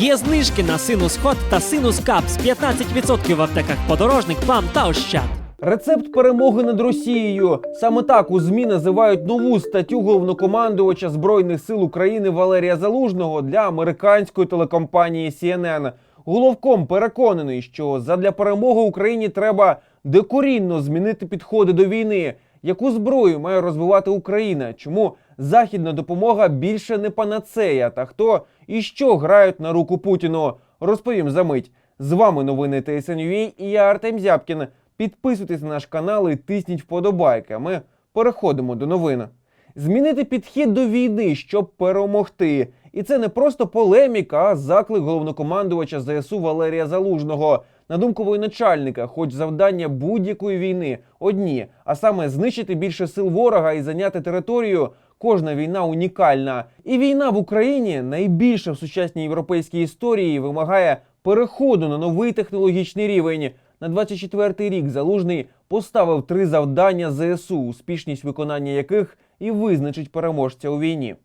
Є знижки на синус хот та синус капс 15% в аптеках подорожник, плам та ощад. Рецепт перемоги над Росією. Саме так у ЗМІ називають нову статтю головнокомандувача Збройних сил України Валерія Залужного для американської телекомпанії CNN. Головком переконаний, що задля перемоги Україні треба докорінно змінити підходи до війни. Яку зброю має розвивати Україна? Чому західна допомога більше не панацея? Та хто і що грають на руку Путіну? Розповім за мить. З вами новини ТСНЮА і я Артем Зябкін. Підписуйтесь на наш канал і тисніть вподобайки. Ми переходимо до новин. Змінити підхід до війни, щоб перемогти. І це не просто полеміка, а заклик головнокомандувача ЗСУ Валерія Залужного. На думку воєначальника, хоч завдання будь-якої війни одні, а саме знищити більше сил ворога і зайняти територію. Кожна війна унікальна. І війна в Україні найбільша в сучасній європейській історії вимагає переходу на новий технологічний рівень. На 24-й рік залужний поставив три завдання ЗСУ, успішність виконання яких і визначить переможця у війні.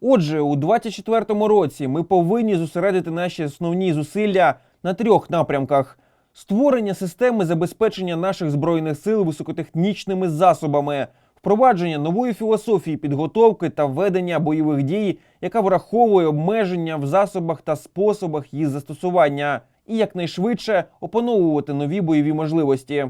Отже, у 24-му році ми повинні зосередити наші основні зусилля на трьох напрямках: створення системи забезпечення наших збройних сил високотехнічними засобами, впровадження нової філософії підготовки та ведення бойових дій, яка враховує обмеження в засобах та способах їх застосування, і якнайшвидше опановувати нові бойові можливості.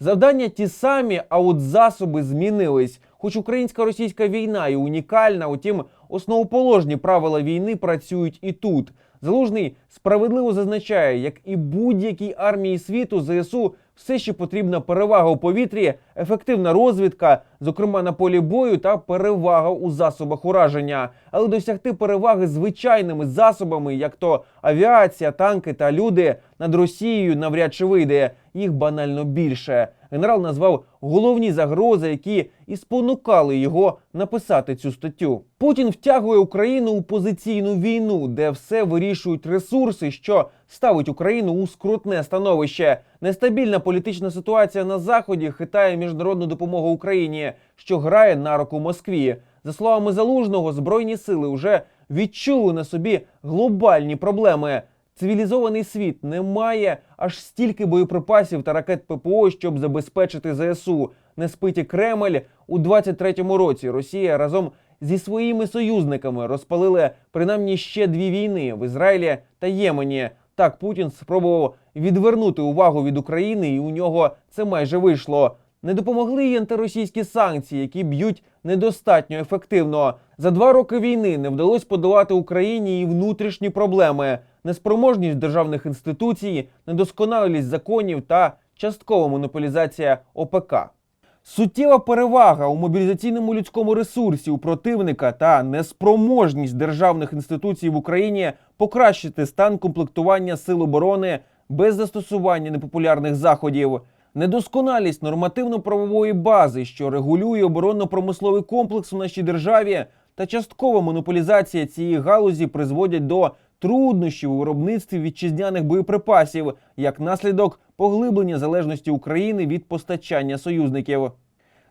Завдання ті самі, а от засоби змінились. Хоч українсько-російська війна і унікальна, утім, основоположні правила війни працюють і тут. Залужний справедливо зазначає, як і будь-якій армії світу ЗСУ все ще потрібна перевага у повітрі, ефективна розвідка, зокрема на полі бою, та перевага у засобах ураження. Але досягти переваги звичайними засобами, як то авіація, танки та люди, над Росією навряд чи вийде. Їх банально більше. Генерал назвав головні загрози, які і спонукали його написати цю статтю. Путін втягує Україну у позиційну війну, де все вирішують ресурси, що ставить Україну у скрутне становище. Нестабільна політична ситуація на заході хитає міжнародну допомогу Україні, що грає на руку Москві. За словами залужного, збройні сили вже відчули на собі глобальні проблеми. Цивілізований світ не має аж стільки боєприпасів та ракет ППО, щоб забезпечити ЗСУ. Не спить і Кремль у 23-му році. Росія разом зі своїми союзниками розпалили принаймні ще дві війни в Ізраїлі та Ємені. Так Путін спробував відвернути увагу від України, і у нього це майже вийшло. Не допомогли й антиросійські санкції, які б'ють недостатньо ефективно. За два роки війни не вдалося подолати Україні і внутрішні проблеми, неспроможність державних інституцій, недосконалість законів та часткова монополізація ОПК. Суттєва перевага у мобілізаційному людському ресурсі у противника та неспроможність державних інституцій в Україні покращити стан комплектування сил оборони без застосування непопулярних заходів, недосконалість нормативно-правової бази, що регулює оборонно-промисловий комплекс у нашій державі, та часткова монополізація цієї галузі призводять до труднощів у виробництві вітчизняних боєприпасів як наслідок поглиблення залежності України від постачання союзників.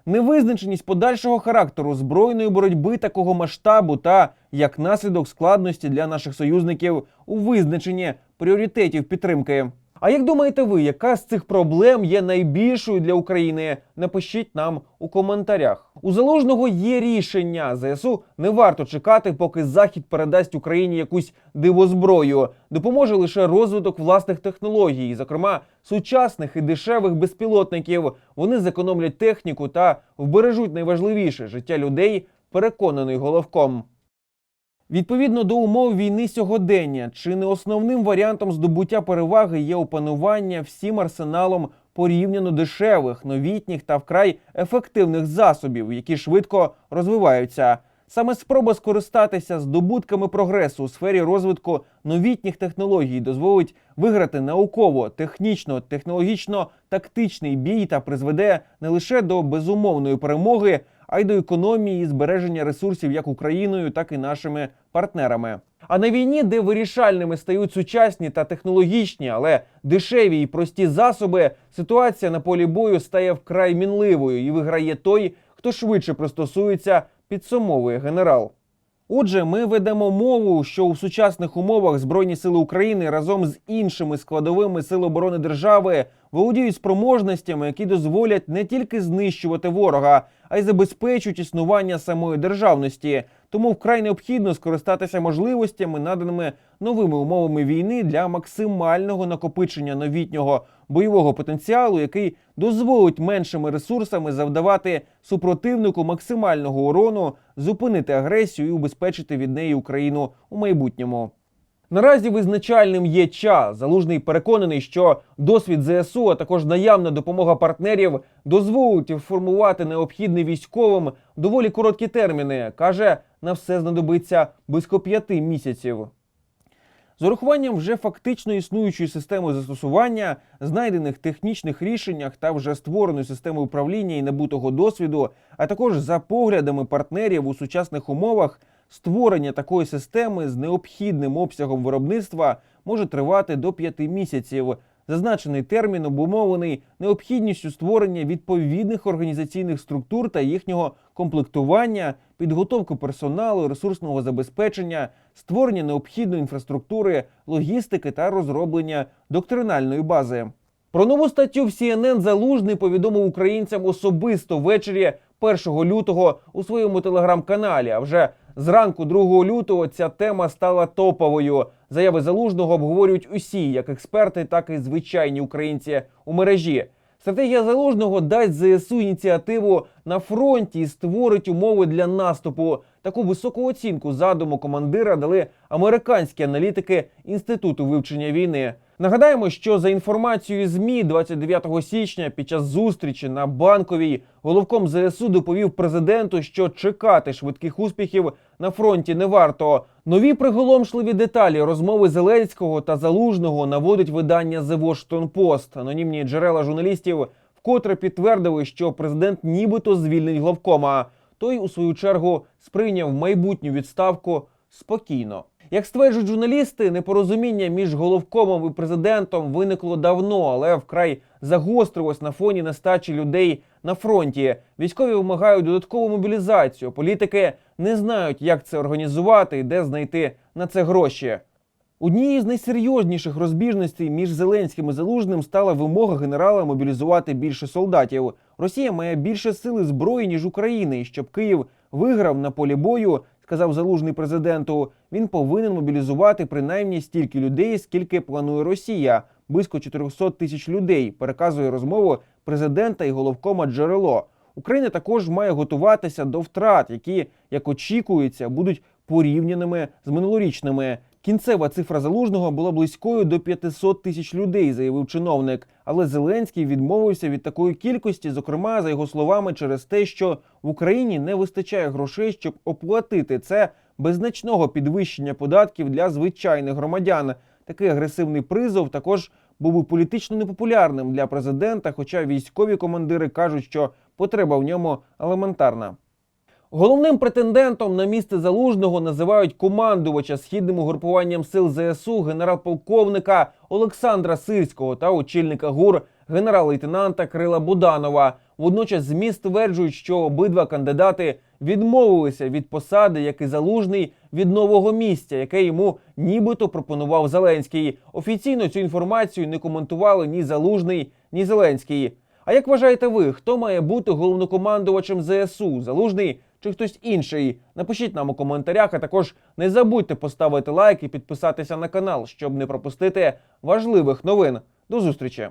Невизначеність подальшого характеру збройної боротьби такого масштабу та як наслідок складності для наших союзників у визначенні пріоритетів підтримки. А як думаєте ви, яка з цих проблем є найбільшою для України? Напишіть нам у коментарях. У залужного є рішення. ЗСУ не варто чекати, поки Захід передасть Україні якусь дивозброю. Допоможе лише розвиток власних технологій, зокрема сучасних і дешевих безпілотників. Вони зекономлять техніку та вбережуть найважливіше життя людей, переконаний головком. Відповідно до умов війни сьогодення, чи не основним варіантом здобуття переваги є опанування всім арсеналом порівняно дешевих, новітніх та вкрай ефективних засобів, які швидко розвиваються. Саме спроба скористатися здобутками прогресу у сфері розвитку новітніх технологій дозволить виграти науково, технічно, технологічно тактичний бій та призведе не лише до безумовної перемоги, а й до економії і збереження ресурсів як Україною, так і нашими партнерами. А на війні, де вирішальними стають сучасні та технологічні, але дешеві і прості засоби, ситуація на полі бою стає вкрай мінливою і виграє той, хто швидше пристосується, підсумовує генерал. Отже, ми ведемо мову, що у сучасних умовах Збройні сили України разом з іншими складовими сил оборони держави володіють спроможностями, які дозволять не тільки знищувати ворога, а й забезпечують існування самої державності. Тому вкрай необхідно скористатися можливостями, наданими новими умовами війни для максимального накопичення новітнього бойового потенціалу, який дозволить меншими ресурсами завдавати супротивнику максимального урону, зупинити агресію і убезпечити від неї Україну у майбутньому. Наразі визначальним є час. Залужний переконаний, що досвід ЗСУ, а також наявна допомога партнерів дозволить формувати необхідне військовим доволі короткі терміни. каже, на все знадобиться близько п'яти місяців. З урахуванням вже фактично існуючої системи застосування, знайдених технічних рішеннях та вже створеної системи управління і набутого досвіду, а також за поглядами партнерів у сучасних умовах, створення такої системи з необхідним обсягом виробництва може тривати до 5 місяців. Зазначений термін обумовлений необхідністю створення відповідних організаційних структур та їхнього комплектування, підготовки персоналу, ресурсного забезпечення, створення необхідної інфраструктури, логістики та розроблення доктринальної бази. Про нову статтю в CNN Залужний повідомив українцям особисто ввечері 1 лютого у своєму телеграм-каналі. А вже зранку 2 лютого ця тема стала топовою. Заяви залужного обговорюють усі, як експерти, так і звичайні українці у мережі. Стратегія залужного дасть ЗСУ ініціативу на фронті і створить умови для наступу. Таку високу оцінку задуму командира дали американські аналітики Інституту вивчення війни. Нагадаємо, що за інформацією ЗМІ 29 січня під час зустрічі на банковій головком ЗСУ доповів президенту, що чекати швидких успіхів на фронті не варто. Нові приголомшливі деталі розмови Зеленського та Залужного наводить видання The Washington Post. Анонімні джерела журналістів вкотре підтвердили, що президент нібито звільнить главкома. Той, у свою чергу, сприйняв майбутню відставку спокійно. Як стверджують журналісти, непорозуміння між головкомом і президентом виникло давно, але вкрай загострилось на фоні нестачі людей на фронті. Військові вимагають додаткову мобілізацію. Політики не знають, як це організувати і де знайти на це гроші. Однією з найсерйозніших розбіжностей між Зеленським і Залужним стала вимога генерала мобілізувати більше солдатів. Росія має більше сили зброї ніж Україна, і щоб Київ виграв на полі бою, сказав залужний президенту. Він повинен мобілізувати принаймні стільки людей, скільки планує Росія близько 400 тисяч людей. Переказує розмову президента і головкома джерело. Україна також має готуватися до втрат, які, як очікується, будуть порівняними з минулорічними. Кінцева цифра залужного була близькою до 500 тисяч людей, заявив чиновник. Але Зеленський відмовився від такої кількості, зокрема, за його словами, через те, що в Україні не вистачає грошей, щоб оплатити це без значного підвищення податків для звичайних громадян. Такий агресивний призов також був би політично непопулярним для президента, хоча військові командири кажуть, що потреба в ньому елементарна. Головним претендентом на місце залужного називають командувача східним угрупуванням сил ЗСУ генерал-полковника Олександра Сирського та очільника ГУР генерал-лейтенанта Крила Буданова. Водночас ЗМІ стверджують, що обидва кандидати відмовилися від посади, як і залужний від нового місця, яке йому нібито пропонував Зеленський. Офіційно цю інформацію не коментували ні залужний, ні Зеленський. А як вважаєте ви, хто має бути головнокомандувачем ЗСУ? Залужний чи хтось інший? Напишіть нам у коментарях, а також не забудьте поставити лайк і підписатися на канал, щоб не пропустити важливих новин. До зустрічі!